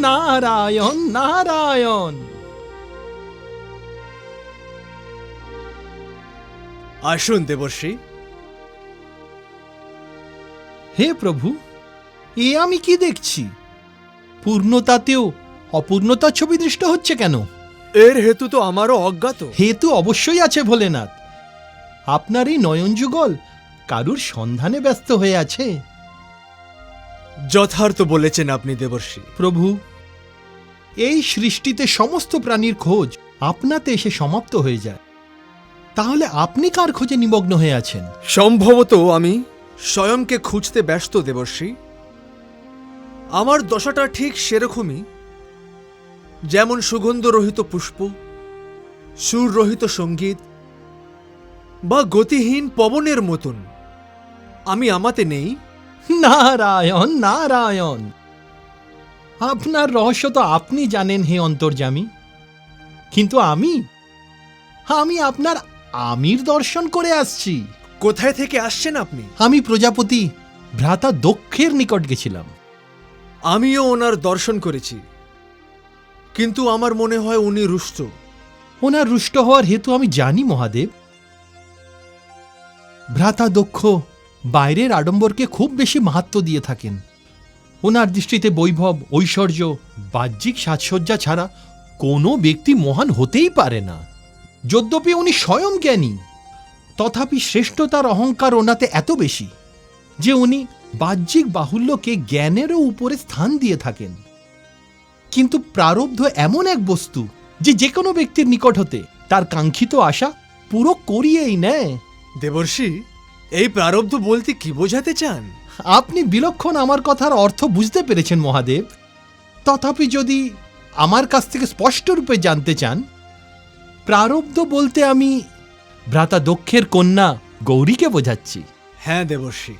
নারায়ণ নারায়ণ। আসুন দেবর্ষী। হে প্রভু এ আমি কি দেখছি? পূর্ণতাতেও অপূর্ণতার ছবি দৃষ্ট হচ্ছে কেন? এর হেতু তো আমারও অজ্ঞাত। হেতু অবশ্যই আছে ভোলেনাথ। আপনার এই নয়ন যুগল কারুর সন্ধানে ব্যস্ত হয়ে আছে? যথার্থ বলেছেন আপনি দেবর্ষী। প্রভু এই সৃষ্টিতে সমস্ত প্রাণীর খোঁজ আপনাতে এসে সমাপ্ত হয়ে যায়। তাহলে আপনি কার খোঁজে নিমগ্ন হয়ে আছেন? সম্ভবত আমি স্বয়ংকে খুঁজতে ব্যস্ত দেবর্ষী। আমার দশাটা ঠিক সেরকমই যেমন সুগন্ধরহিত পুষ্প সুররহিত সংগীত বা গতিহীন পবনের মতন। আমি আমাতে নেই। নারায়ণ নারায়ণ! আপনার রহস্য তো আপনি জানেন হে অন্তর্যামী। কিন্তু আমি? আমি আপনার আমির দর্শন করে আসছি। কোথায় থেকে আসছেন আপনি? আমি প্রজাপতি ভ্রাতা দক্ষের নিকট গেছিলাম। আমিও ওনার দর্শন করেছি। কিন্তু আমার মনে হয় উনি রুষ্ট। ওনার রুষ্ট হওয়ার হেতু আমি জানি মহাদেব। ভ্রাতা দক্ষ বাইরের আডম্বরকে খুব বেশি মাহাত্ম দিয়ে থাকেন। ওনার দৃষ্টিতে বৈভব, ঐশ্বর্য, বাহ্যিক সাজসজ্জা ছাড়া কোনো ব্যক্তি মহান হতেই পারে না। যদ্যপি উনি স্বয়ং জ্ঞানী, তথাপি শ্রেষ্ঠতার অহংকার ওনাতে এত বেশি যে উনি বাহ্যিক বাহুল্যকে জ্ঞানেরও উপরে স্থান দিয়ে থাকেন। কিন্তু প্রারব্ধ এমন এক বস্তু যে যে কোনো ব্যক্তির নিকট হতে তার কাঙ্ক্ষিত আশা পুরো করিয়েই নেয়। দেবর্ষী, এই প্রারব্ধ বলতে কি বোঝাতে চান? আপনি বিলক্ষণ আমার কথার অর্থ বুঝতে পেরেছেন, মহাদেব। তথাপি যদি আমার কাছ থেকে স্পষ্টরূপে জানতে চান, প্রারব্ধ বলতে আমি ভ্রাতা দক্ষের কন্যা গৌরীকে বোঝাচ্ছি। হ্যাঁ দেবর্ষী।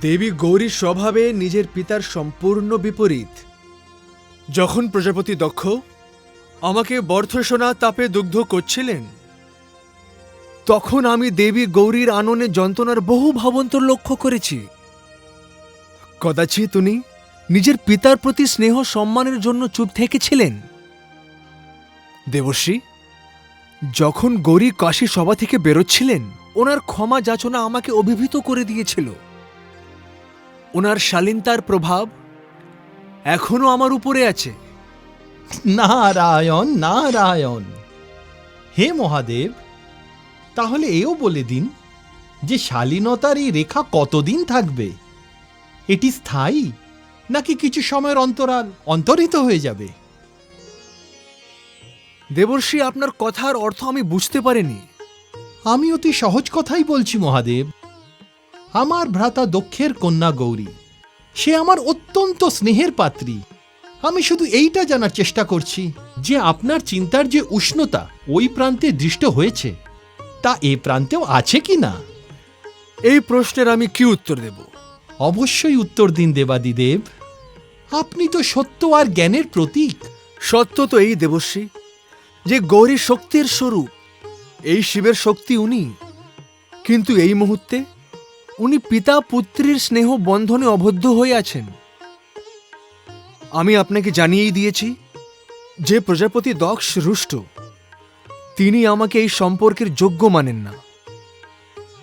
দেবী গৌরীর স্বভাবে নিজের পিতার সম্পূর্ণ বিপরীত। যখন প্রজাপতি দক্ষ, আমাকে বর্ধসোনা তাপে দুগ্ধ করছিলেন তখন আমি দেবী গৌরীর আননে যন্ত্রণার বহু ভাবন্তর লক্ষ্য করেছি। কদাচিৎ উনি নিজের পিতার প্রতি স্নেহ সম্মানের জন্য চুপ থেকেছিলেন। দেবশ্রী যখন গৌরী কাশী সভা থেকে বেরোচ্ছিলেন, ওনার ক্ষমা যাচনা আমাকে অভিভূত করে দিয়েছিল। ওনার শালীনতার প্রভাব এখনও আমার উপরে আছে। নারায়ণ নারায়ণ। হে মহাদেব তাহলে এও বলে দিন যে শালীনতার এই রেখা কতদিন থাকবে? এটি স্থায়ী নাকি কিছু সময়ের অন্তরাল অন্তরিত হয়ে যাবে? দেবর্ষী আপনার কথার অর্থ আমি বুঝতে পারিনি। আমি অতি সহজ কথাই বলছি মহাদেব। আমার ভ্রাতা দক্ষের কন্যা গৌরী সে আমার অত্যন্ত স্নেহের পাত্রী। আমি শুধু এইটা জানার চেষ্টা করছি যে আপনার চিন্তার যে উষ্ণতা ওই প্রান্তে দৃষ্ট হয়েছে। তা এ প্রান্তেও আছে কি না এই প্রশ্নের আমি কি উত্তর দেব? অবশ্যই উত্তর দিন দেবাদিদেব। আপনি তো সত্য আর জ্ঞানের প্রতীক। সত্য তো এই দেবশ্রী যে গৌরী শক্তির স্বরূপ। এই শিবের শক্তি উনি। কিন্তু এই মুহূর্তে উনি পিতা পুত্রীর স্নেহ বন্ধনে অবদ্ধ হয়ে আছেন। আমি আপনাকে জানিয়েই দিয়েছি যে প্রজাপতি দক্ষ রুষ্ট। তিনি আমাকে এই সম্পর্কের যোগ্য মানেন না।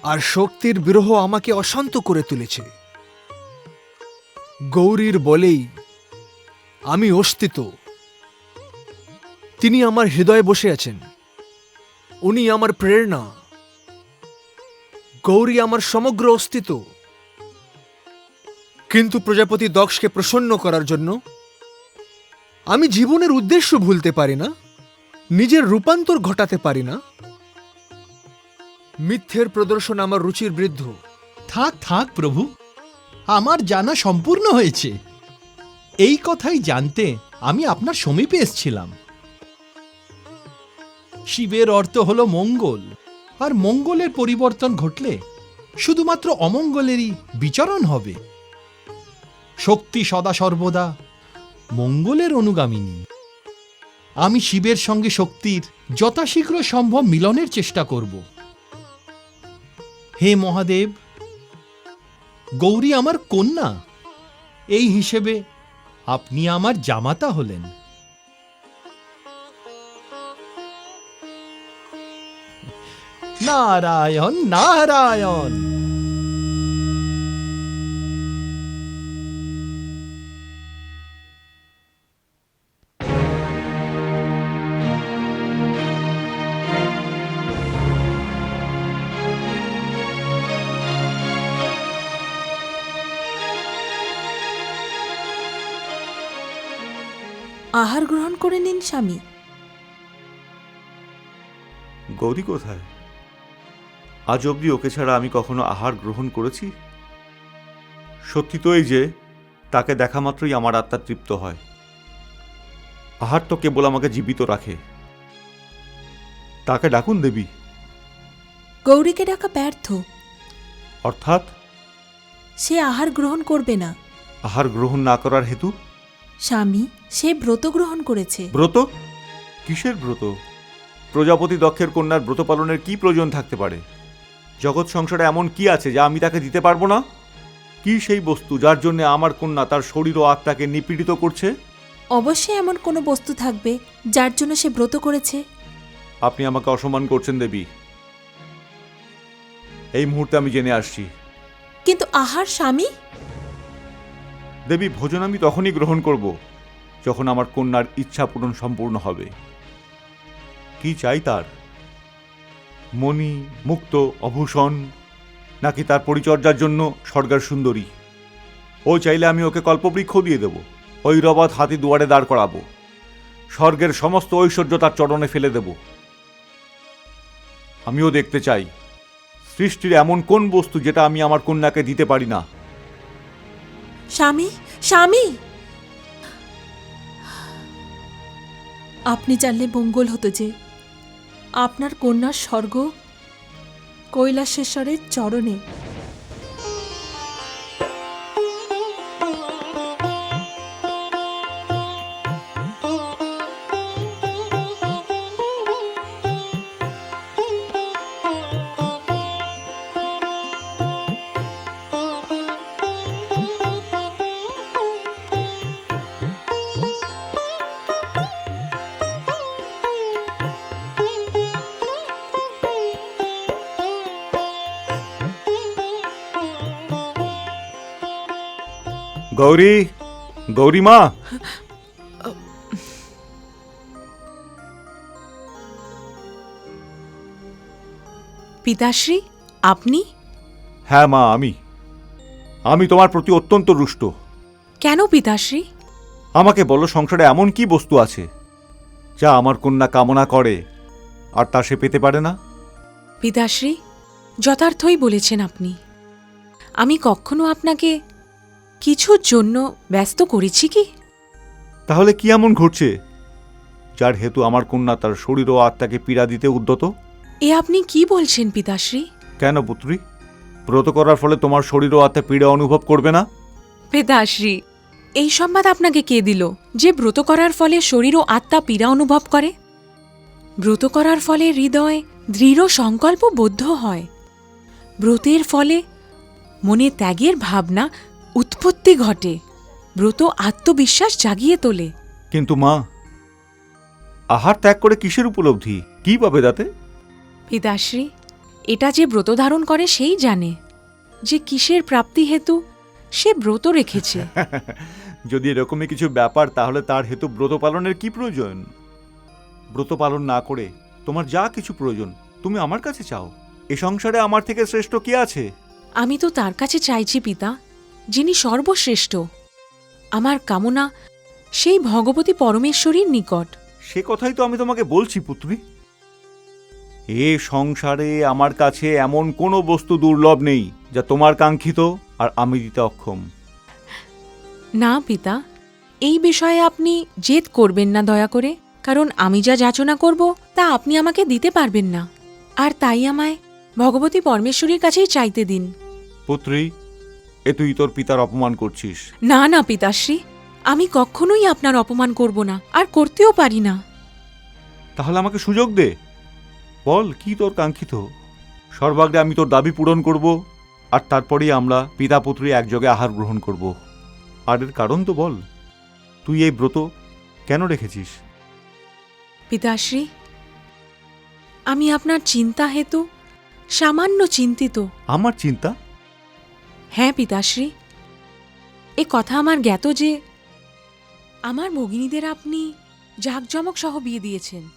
আর শক্তির বিরহ আমাকে অশান্ত করে তুলেছে। গৌরীর বলেই আমি অস্তিত্ব। তিনি আমার হৃদয়ে বসে আছেন। উনি আমার প্রেরণা। গৌরী আমার সমগ্র অস্তিত্ব। কিন্তু প্রজাপতি দক্ষকে প্রসন্ন করার জন্য আমি জীবনের উদ্দেশ্য ভুলতে পারি না। নিজের রূপান্তর ঘটাতে পারি না? মিথ্যের প্রদর্শন আমার রুচির বৃদ্ধ। থাক থাক, প্রভু। আমার জানা সম্পূর্ণ হয়েছে। এই কথাই জানতে আমি আপনার সমীপে এসছিলাম। শিবের অর্থ হল মঙ্গল, আর মঙ্গলের পরিবর্তন ঘটলে শুধুমাত্র অমঙ্গলেরই বিচরণ হবে। শক্তি সদা সর্বদা মঙ্গলের অনুগামিনী। আমি শিবের সঙ্গে শক্তির যথাশীঘ্র সম্ভব মিলনের চেষ্টা করব। হে মহাদেব, গৌরী আমার কন্যা, এই হিসেবে আপনি আমার জামাতা হলেন। নারায়ণ নারায়ণ! করে নিন স্বামী। গৌরী কোথায়? আজ অবধি ওকে ছাড়া আমি কখনো আহার গ্রহণ করেছি? সত্যি তো এই যে তাকে দেখা মাত্রই আমার আত্মা তৃপ্ত হয়। আহার তো কেবল আমাকে জীবিত রাখে। তাকে ডাকুন দেবী। গৌরীকে ডাকা ব্যর্থ। অর্থাৎ? সে আহার গ্রহণ করবে না। আহার গ্রহণ না করার হেতু? স্বামী সে ব্রত গ্রহণ করেছে। ব্রত? কিসের ব্রত? প্রজাপতি দক্ষের কন্যার ব্রত পালনের কি প্রয়োজন থাকতে পারে? জগৎ সংসারে এমন কি আছে যা আমি তাকে দিতে পারব না? কি সেই বস্তু যার জন্য আমার কন্যা তার শরীর ও আত্মাকে নিপীড়িত করছে? অবশ্যই এমন কোনো বস্তু থাকবে যার জন্য সে ব্রত করেছে। আপনি আমাকে অসম্মান করছেন দেবী। এই মুহূর্তে আমি জেনে আসছি। কিন্তু আহার স্বামী? দেবী ভোজন আমি তখনই গ্রহণ করব। যখন আমার কন্যার ইচ্ছা পূরণ সম্পূর্ণ হবে। কি চাই তার? মণি, মুক্ত, অভূষণ, নাকি তার পরিচর্যার জন্য স্বর্গার সুন্দরী? ও চাইলে আমি ওকে কল্পবৃক্ষ দিয়ে দেব ওই রবাত হাতি দুয়ারে দাঁড় করাবো, স্বর্গের সমস্ত ঐশ্বর্য তার চরণে ফেলে দেব। আমিও দেখতে চাই, সৃষ্টির এমন কোন বস্তু যেটা আমি আমার কন্যাকে দিতে পারি না? স্বামী স্বামী! আপনি জানলে মঙ্গল হতো যে আপনার কন্যার স্বর্গ কৈলাসেশ্বরের চরণে গৌরী গৌরী মা। পিতাশ্রী আপনি? হ্যাঁ মা আমি। আমি তোমার প্রতি অত্যন্ত রুষ্ট। কেন পিতাশ্রী? আমাকে বলো সংসারে এমন কি বস্তু আছে যা আমার কন্যা কামনা করে আর তা সে পেতে পারে না? পিতাশ্রী যথার্থই বলেছেন আপনি। আমি কখনো আপনাকে কিছুর জন্য ব্যস্ত করেছি কি? তাহলে কি এমন ঘটছে? যার হেতু আমার কন্যা তার শরীর ও আত্মাকে পীড়া দিতে উদ্যত? এ আপনি কি বলছেন পিতাশ্রী? কেন পুত্রী? ব্রত করার ফলে তোমার শরীর ও আত্মা পীড়া অনুভব করবে না? পিতাশ্রী এই সংবাদ আপনাকে কে দিল যে ব্রত করার ফলে শরীর ও আত্মা পীড়া অনুভব করে? ব্রত করার ফলে হৃদয় দৃঢ় সংকল্পবদ্ধ হয়। ব্রতের ফলে মনে ত্যাগের ভাবনা উৎপত্তি ঘটে। ব্রত আত্মবিশ্বাস জাগিয়ে তোলে। কিন্তু মা আহার ত্যাগ করে কিসের উপলব্ধি? কি পাবে তাতে? পিতাশ্রী এটা যে ব্রত ধারণ করে সেই জানে যে কিসের প্রাপ্তি হেতু সে ব্রত রেখেছে। যদি এরকমই কিছু ব্যাপার তাহলে তার হেতু ব্রত পালনের কি প্রয়োজন? ব্রত পালন না করে তোমার যা কিছু প্রয়োজন তুমি আমার কাছে চাও। এ সংসারে আমার থেকে শ্রেষ্ঠ কে আছে? আমি তো তার কাছে চাইছি পিতা। যিনি সর্বশ্রেষ্ঠ। আমার কামনা সেই ভগবতী পরমেশ্বরীর নিকট। সে কথাই তো আমি তোমাকে বলছি পুত্রী। এ সংসারে আমার কাছে এমন কোনো বস্তু দুর্লভ নেই যা তোমার কাঙ্ক্ষিত আর আমি দিতে অক্ষম। না পিতা এই বিষয়ে আপনি জেদ করবেন না দয়া করে কারণ আমি যা যাচনা করব তা আপনি আমাকে দিতে পারবেন না। আর তাই আমায় ভগবতী পরমেশ্বরীর কাছেই চাইতে দিন। পুত্রী এ তুই তোর পিতার অপমান করছিস। না না পিতাশ্রী আমি কখনোই আপনার অপমান করব না আর করতেও পারি না। তাহলে আমাকে সুযোগ দে। বল কি তোর কাঙ্ক্ষিত? সর্বাগ্রে আমি তোর দাবি পূরণ করব আর তারপরেই আমরা পিতা পুত্রী একযোগে আহার গ্রহণ করব। আর এর কারণ তো বল তুই এই ব্রত কেন রেখেছিস? পিতাশ্রী আমি আপনার চিন্তা হেতু সামান্য চিন্তিত। আমার চিন্তা? হ্যাঁ পিতাশ্রী। এ কথা আমার জ্ঞাত যে, আমার ভগিনীদের আপনি জাঁকজমক সহ বিয়ে দিয়েছেন।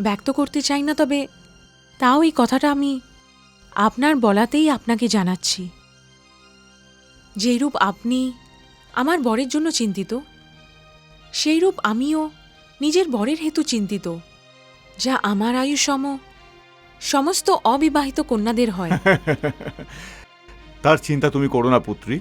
ব্যক্ত করতে চাই না, তবে তাও এই কথাটা আমি আপনার বলাতেই আপনাকে জানাচ্ছি। যেইরূপ আপনি আমার বরের জন্য চিন্তিত, সেইরূপ আমিও নিজের বরের হেতু চিন্তিত, যা আমার আয়ু সম সমস্ত অবিবাহিত কন্যাদের হয়। তার চিন্তা তুমি করো না পুত্রী।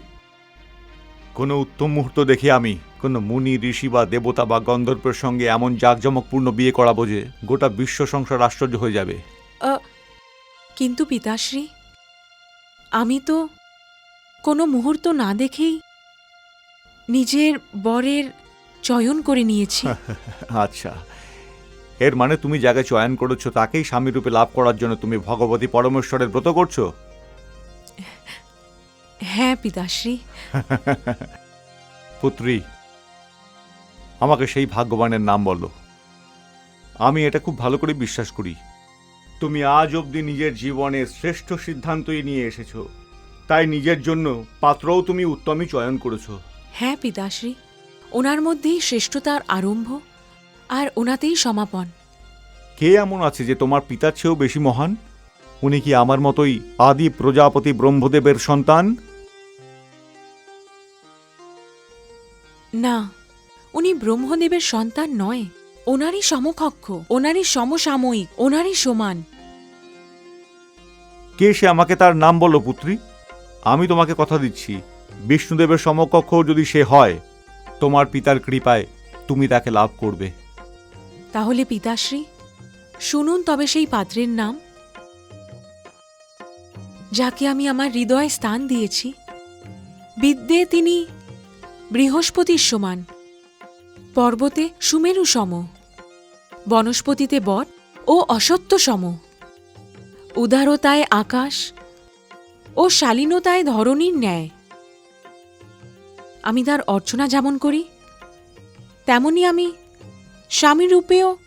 কোনো উত্তম মুহূর্ত দেখে আমি কোনো মুনি ঋষি বা দেবতা বা গন্ধর্বের সঙ্গে এমন জাঁকজমকপূর্ণ বিয়ে করাবো যে গোটা বিশ্ব সংসার আশ্চর্য হয়ে যাবে। কিন্তু পিতাশ্রী আমি তো কোনো মুহূর্ত না দেখেই নিজের বরের চয়ন করে নিয়েছি। আচ্ছা। এর মানে তুমি যাকে চয়ন করেছ তাকেই স্বামীরূপে লাভ করার জন্য তুমি ভগবতী পরমেশ্বরের ব্রত করছ? হ্যাঁ পিতাশ্রী। পুত্রী আমাকে সেই ভাগ্যবানের নাম বলো। আমি এটা খুব ভালো করে বিশ্বাস করি। তুমি আজ অবধি নিজের জীবনের শ্রেষ্ঠ সিদ্ধান্তই নিয়ে এসেছ। তাই নিজের জন্য পাত্রও তুমি উত্তমই চয়ন করেছ। হ্যাঁ পিতাশ্রী। ওনার মধ্যেই শ্রেষ্ঠতার আরম্ভ আর ওনাতেই সমাপন। কে এমন আছে যে তোমার পিতার চেয়েও বেশি মহান? উনি কি আমার মতোই আদি প্রজাপতি ব্রহ্মদেবের সন্তান? না উনি ব্রহ্মদেবের সন্তান নয়। ওনারই সমকক্ষ ওনারই সমসাময়িক ওনারই সমান। কে সে আমাকে তার নাম বলো পুত্রী? আমি তোমাকে কথা দিচ্ছি। বিষ্ণুদেবের সমকক্ষ যদি সে হয় তোমার পিতার কৃপায় তুমি তাকে লাভ করবে। তাহলে পিতাশ্রী শুনুন তবে সেই পাত্রের নাম। যাকে আমি আমার হৃদয়ে স্থান দিয়েছি বিদ্যে তিনি বৃহস্পতির সমান। পর্বতে সুমেরু সম। বনস্পতিতে বট ও অসত্য সম। উদারতায় আকাশ ও শালীনতায় ধরণীর ন্যায়। আমি তার অর্চনা যেমন করি, তেমনি আমি স্বামী রূপেও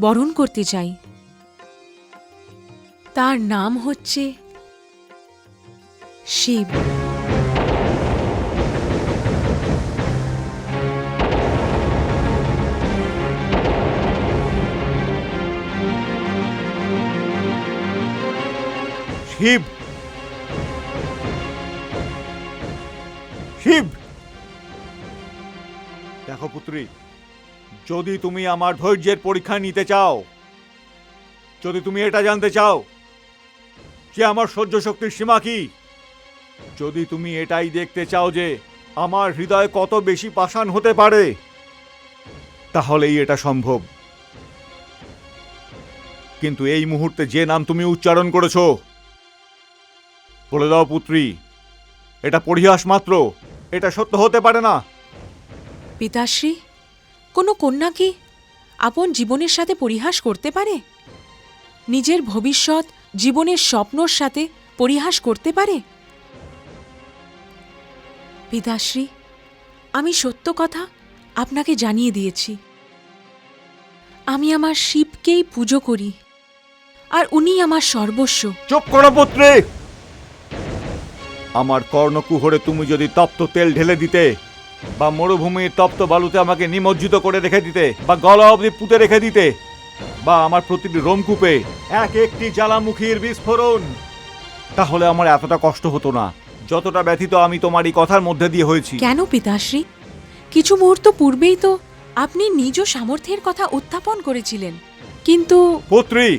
বরণ করতে চাই। তার নাম হচ্ছে শিব। শিব। শিব। দেখো পুত্রী, যদি তুমি আমার ধৈর্যের পরীক্ষা নিতে চাও, যদি তুমি এটা জানতে চাও যে আমার সহ্য শক্তির সীমা কি, যদি তুমি এটাই দেখতে চাও যে আমার হৃদয় কত বেশি পাষাণ হতে পারে, তাহলেই এটা সম্ভব। কিন্তু এই মুহূর্তে যে নাম তুমি উচ্চারণ করেছ বলে দাও পুত্রী এটা পরিহাস মাত্র এটা সত্য হতে পারে না। পিতাশ্রী কোনো কন্যা কি আপন জীবনের সাথে পরিহাস করতে পারে? নিজের ভবিষ্যৎ জীবনের স্বপ্নর সাথে পরিহাস করতে পারে? পিতাশ্রী আমি সত্য কথা আপনাকে জানিয়ে দিয়েছি। আমি আমার শিবকেই পুজো করি আর উনি আমার সর্বস্ব। চুপ করো পুত্রী! আমার কর্ণকুহরে তুমি যদি তপ্ত তেল ঢেলে দিতে বা মরুভূমির তপ্ত বালুতে আমাকে নিমজ্জিত করে রেখে দিতে বা গলা অবধি পুঁতে রেখে দিতে বা আমার প্রতিটি রোমকূপে এক একটি জ্বালামুখীর বিস্ফোরণ তাহলে আমার এতটা কষ্ট হতো না যতটা ব্যথিত আমি তোমার এই কথার মধ্যে দিয়ে হয়েছি। কেন পিতাশ্রী? কিছু মুহূর্ত পূর্বেই তো আপনি নিজ সামর্থ্যের কথা উত্থাপন করেছিলেন কিন্তু পুত্রী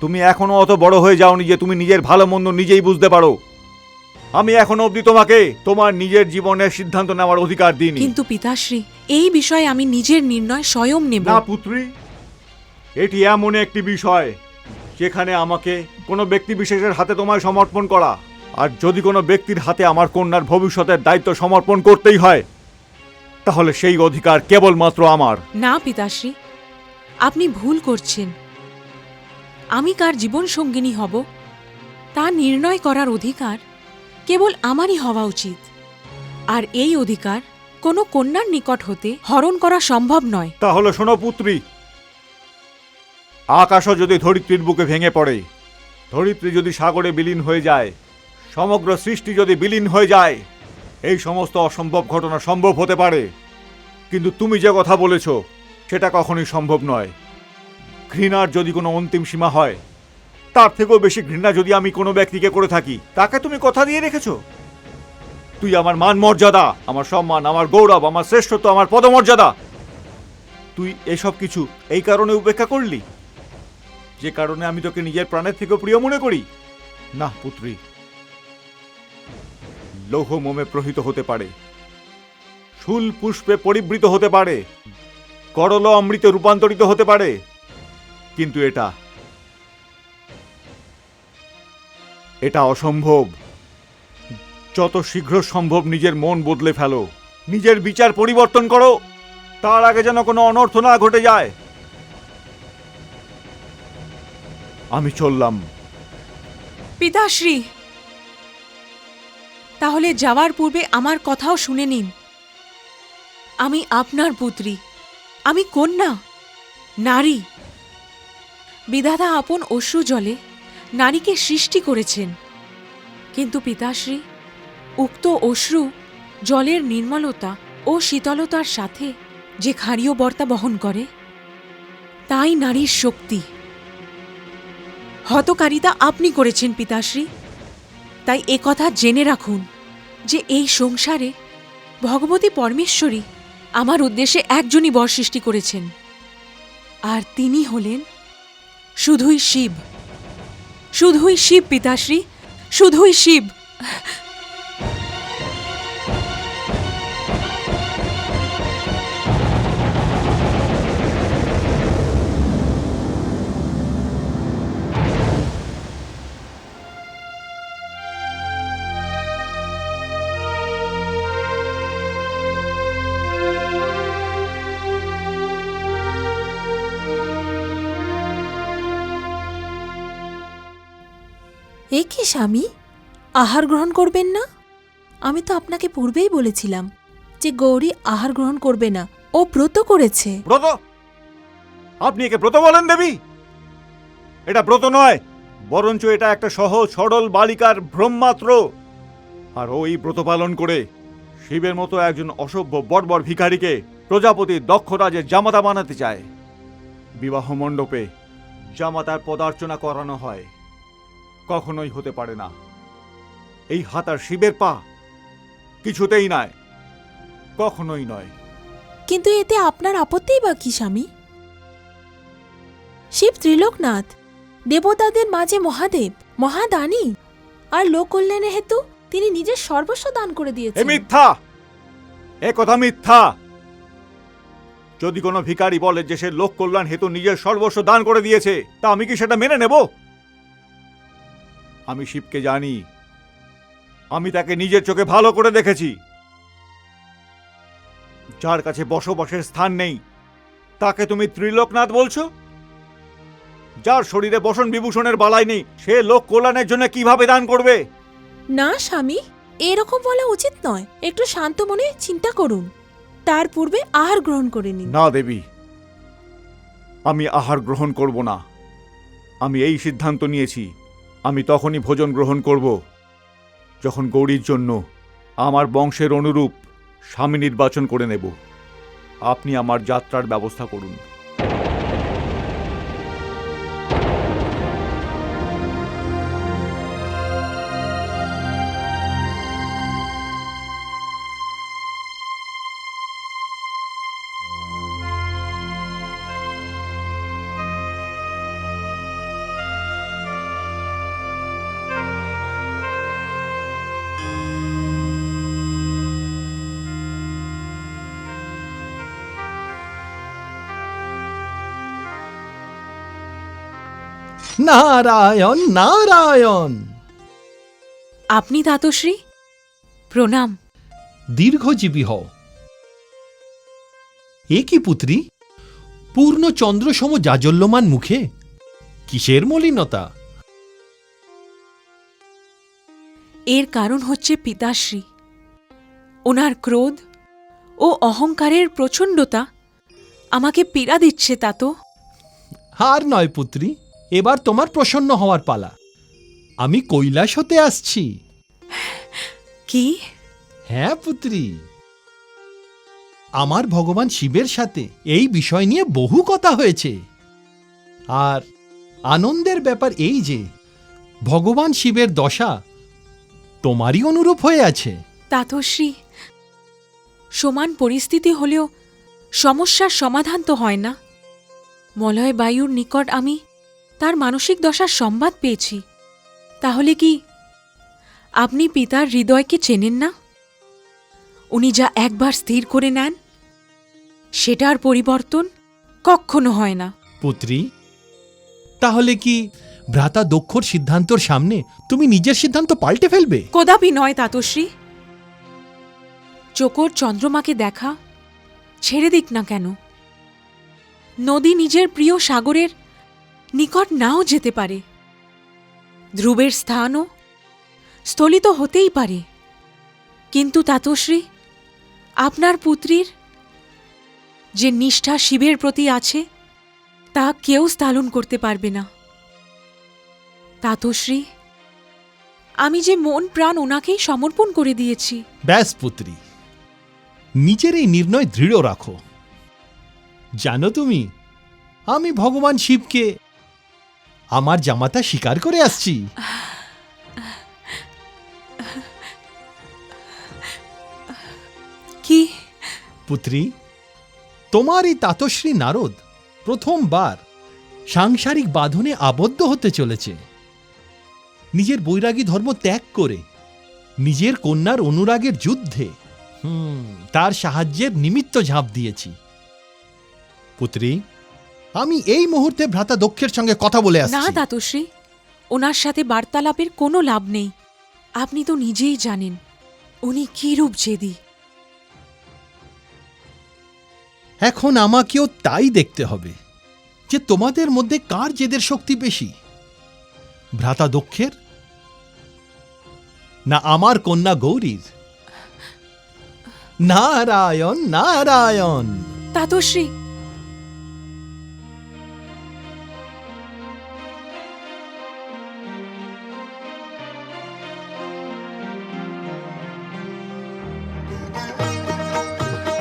তুমি এখনও অত বড় হয়ে যাওনি যে তুমি নিজের ভালো মন্দ নিজেই বুঝতে পারো। আমি এখনও অবধি তোমাকে তোমার নিজের জীবনের সিদ্ধান্ত নেওয়ার অধিকার দিইনি। কিন্তু পিতাশ্রী এই বিষয়ে আমি নিজের নির্ণয় স্বয়ং নেব। না পুত্রী এটি এমন একটি বিষয় যেখানে আমাকে কোনো ব্যক্তি বিশেষের হাতে তোমায় সমর্পণ করা আর যদি কোনো ব্যক্তির হাতে আমার কন্যার ভবিষ্যতের দায়িত্ব সমর্পণ করতেই হয় তাহলে সেই অধিকার কেবলমাত্র আমার। না পিতাশ্রী আপনি ভুল করছেন। আমি কার জীবন সঙ্গিনী হব তা নির্ণয় করার অধিকার কেবল আমারই হওয়া উচিত। আর এই অধিকার কোনো কন্যার নিকট হতে হরণ করা সম্ভব নয়। তাহলে শোনো পুত্রী, আকাশও যদি ধরিত্রীর বুকে ভেঙে পড়ে, ধরিত্রী যদি সাগরে বিলীন হয়ে যায়, সমগ্র সৃষ্টি যদি বিলীন হয়ে যায়, এই সমস্ত অসম্ভব ঘটনা সম্ভব হতে পারে। কিন্তু তুমি যে কথা বলেছ, সেটা কখনোই সম্ভব নয়। ঘৃণার যদি কোনো অন্তিম সীমা হয় তার থেকেও বেশি ঘৃণা যদি আমি কোনো ব্যক্তিকে করে থাকি। তাকে তুমি কথা দিয়ে রেখেছো? তুই আমার মান মর্যাদা, আমার সম্মান, আমার গৌরব, আমার শ্রেষ্ঠত্ব, আমার পদমর্যাদা। তুই এসব কিছু এই কারণে উপেক্ষা করলি? যে কারণে আমি তোকে নিজের প্রাণের থেকেও প্রিয় মনে করি। না, পুত্রী। লৌহ মোমে প্রহিত হতে পারে। শুল পুষ্পে পরিবৃত হতে পারে। করল অমৃতে রূপান্তরিত হতে পারে। কিন্তু এটা এটা অসম্ভব। যত শীঘ্র সম্ভব নিজের মন বদলে ফেলো। নিজের বিচার পরিবর্তন করো। তার আগে যেন কোনো অনর্থ না ঘটে যায়। আমি চললাম। পিতাশ্রী! তাহলে যাওয়ার পূর্বে আমার কথাও শুনে নিন। আমি আপনার পুত্রী। আমি কন্যা। নারী। বিধাতা আপন অশ্রু জলে নারীকে সৃষ্টি করেছেন। কিন্তু পিতাশ্রী, উক্ত অশ্রু, জলের নির্মলতা ও শীতলতার সাথে যে ক্ষারীয় বর্তা বহন করে, তাই নারীর শক্তি। হতকারিতা আপনি করেছেন পিতাশ্রী। তাই একথা জেনে রাখুন যে এই সংসারে ভগবতী পরমেশ্বরী আমার উদ্দেশ্যে একজনই বর সৃষ্টি করেছেন। আর তিনি হলেন শুধুই শিব। শুধুই শিব পিতাশ্রী। শুধুই শিব। এ কি স্বামী? আহার গ্রহণ করবেন না? আমি তো আপনাকে পূর্বেই বলেছিলাম যে গৌরী আহার গ্রহণ করবে না, ও ব্রত করেছে। ব্রত? আপনি একে ব্রত বলেন দেবী। এটা ব্রত নয়, বরঞ্চ এটা একটা সহজ, সরল বালিকার ভ্রমমাত্র আর ওই ব্রত পালন করে শিবের মতো একজন অসভ্য, বর্বর ভিখারিকে প্রজাপতির দক্ষ রাজের জামাতা বানাতে চায়। বিবাহ মণ্ডপে জামাতার পদার্চনা করানো হয়। কখনোই হতে পারে না। এই হাতার শিবের পা কিছুতেই নয় কখনোই নয়। কিন্তু এতে আপনার আপত্তিই বা কি স্বামী? শিব ত্রিলোকনাথ দেবতাদের মাঝে মহাদেব মহাদানী আর লোক কল্যাণের হেতু তিনি নিজের সর্বস্ব দান করে দিয়েছেন। মিথ্যা! এ কথা মিথ্যা! যদি কোনো ভিখারি বলে যে সে লোক কল্যাণ হেতু নিজের সর্বস্ব দান করে দিয়েছে তা আমি কি সেটা মেনে নেব? আমি শিবকে জানি। আমি তাকে নিজের চোখে ভালো করে দেখেছি। যার কাছে বসবাসের স্থান নেই তাকে তুমি ত্রিলোকনাথ বলছো? যার শরীরে বসন বিভূষণের বালাই নেই সে লোক কল্যাণের জন্য কীভাবে দান করবে? না স্বামী এরকম বলা উচিত নয়। একটু শান্ত মনে চিন্তা করুন। তার পূর্বে আহার গ্রহণ করে নিন। না দেবী। আমি আহার গ্রহণ করব না। আমি এই সিদ্ধান্ত নিয়েছি। আমি তখনই ভোজন গ্রহণ করব, যখন গৌরীর জন্য আমার বংশের অনুরূপ স্বামী নির্বাচন করে নেব। আপনি আমার যাত্রার ব্যবস্থা করুন। নারায়ণ নারায়ণ। আপনি দাতশ্রী? প্রণাম। দীর্ঘজীবী হও। এ কি পুত্রী? পূর্ণ চন্দ্রসম জাজল্যমান মুখে? কিসের মলিনতা? এর কারণ হচ্ছে পিতাশ্রী। ওনার ক্রোধ ও অহংকারের প্রচণ্ডতা আমাকে পীড়া দিচ্ছে তা তো। আর নয় পুত্রী এবার তোমার প্রসন্ন হওয়ার পালা। আমি কৈলাস হতে আসছি। কি? হ্যাঁ পুত্রী। আমার ভগবান শিবের সাথে এই বিষয় নিয়ে বহু কথা হয়েছে। আর আনন্দের ব্যাপার এই যে ভগবান শিবের দশা তোমারই অনুরূপ হয়ে আছে। তাতশ্রী সমান পরিস্থিতি হলেও সমস্যার সমাধান তো হয় না। মলয় বায়ুর নিকট আমি তার মানসিক দশার সংবাদ পেয়েছি। তাহলে কি আপনি পিতার হৃদয়কে চেনেন না? উনি যা একবার স্থির করে নেন সেটার পরিবর্তন কক্ষনো হয় না। পুত্রী তাহলে কি ভ্রাতা দক্ষর সিদ্ধান্তর সামনে তুমি নিজের সিদ্ধান্ত পাল্টে ফেলবে? কদাপি নয় তাতশ্রী। চোকর চন্দ্রমাকে দেখা ছেড়ে দিক না কেন? নদী নিজের প্রিয় সাগরের নিকট নাও যেতে পারে। ধ্রুবের স্থানও স্থলিত হতেই পারে। কিন্তু তাতশ্রী, আপনার পুত্রীর যে নিষ্ঠা শিবের প্রতি আছে, তা কেউ স্থালন করতে পারবে না। তাতশ্রী, আমি যে মন প্রাণ ওনাকেই সমর্পণ করে দিয়েছি। ব্যাস পুত্রী, নিজের এই নির্ণয় দৃঢ় রাখো। জানো তুমি, আমি ভগবান শিবকে আমার জামাতা স্বীকার করে আসছি। কি? পুত্রী তোমার এই তাতশ্রী নারদ প্রথমবার সাংসারিক বাঁধনে আবদ্ধ হতে চলেছে। নিজের বৈরাগী ধর্ম ত্যাগ করে নিজের কন্যার অনুরাগের যুদ্ধে হুম তার সাহায্যের নিমিত্ত ঝাঁপ দিয়েছি। পুত্রী আমি এই মুহূর্তে ভ্রাতা দক্ষের সঙ্গে কথা বলে আসছি। না তাতশ্রী ওনার সাথে বার্তালাপের কোনো লাভ নেই। আপনি তো নিজেই জানেন উনি কি রূপ জেদি। এখন আমাকেও তাই দেখতে হবে যে তোমাদের মধ্যে কার জেদের শক্তি বেশি। ভ্রাতা দক্ষের না আমার কন্যা গৌরীর? নারায়ণ নারায়ণ! তাতশ্রী